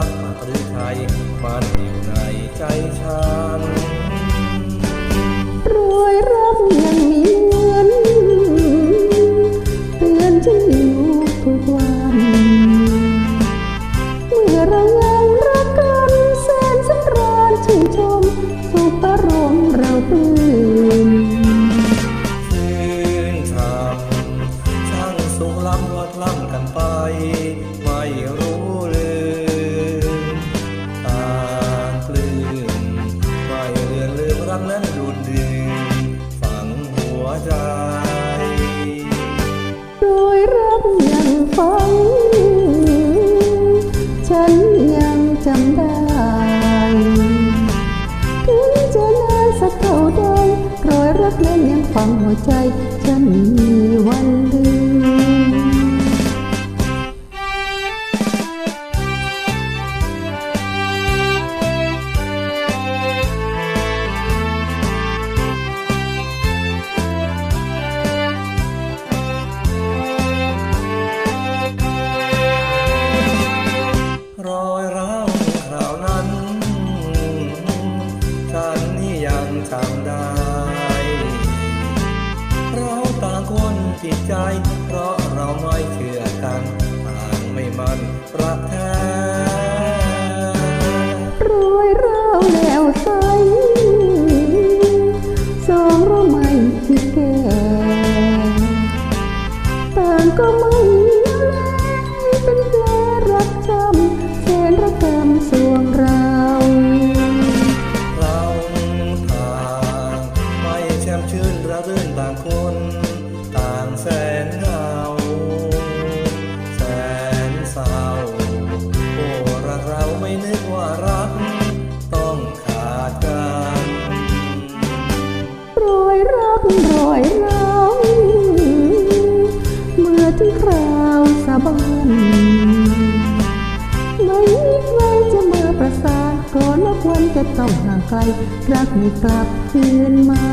ักหรือไทยมันอยู่ในใจฉัน รวยรักยังมีเหมือนเตือนฉันอยู่ทุกวันเมื่อเรายังรักกันแสนสำราญชื่นชมสุขอารมณ์เราปลื้มชื่นชมช่างสุขล้ำลดล้ำกันไป ใจ โดยรักยังฟัง ฉันยังจำได้ ถึงจะนานสักเท่าใดรอยรักนั้นยังฝังหัวใจ ฉันมีวัน เพราะเราไม่เชื่อกันทางไม่มันรักแท้รวยเราแล้วใสสองเราไม่คิดแก่ต่างก็ไม่ รอยรักรอยร้าเมื่อถึงคราวสาบานไม่มีใครจะมาประสานก่อนนับวันจะต้องห่างไกล รักไม่กลับคืนมา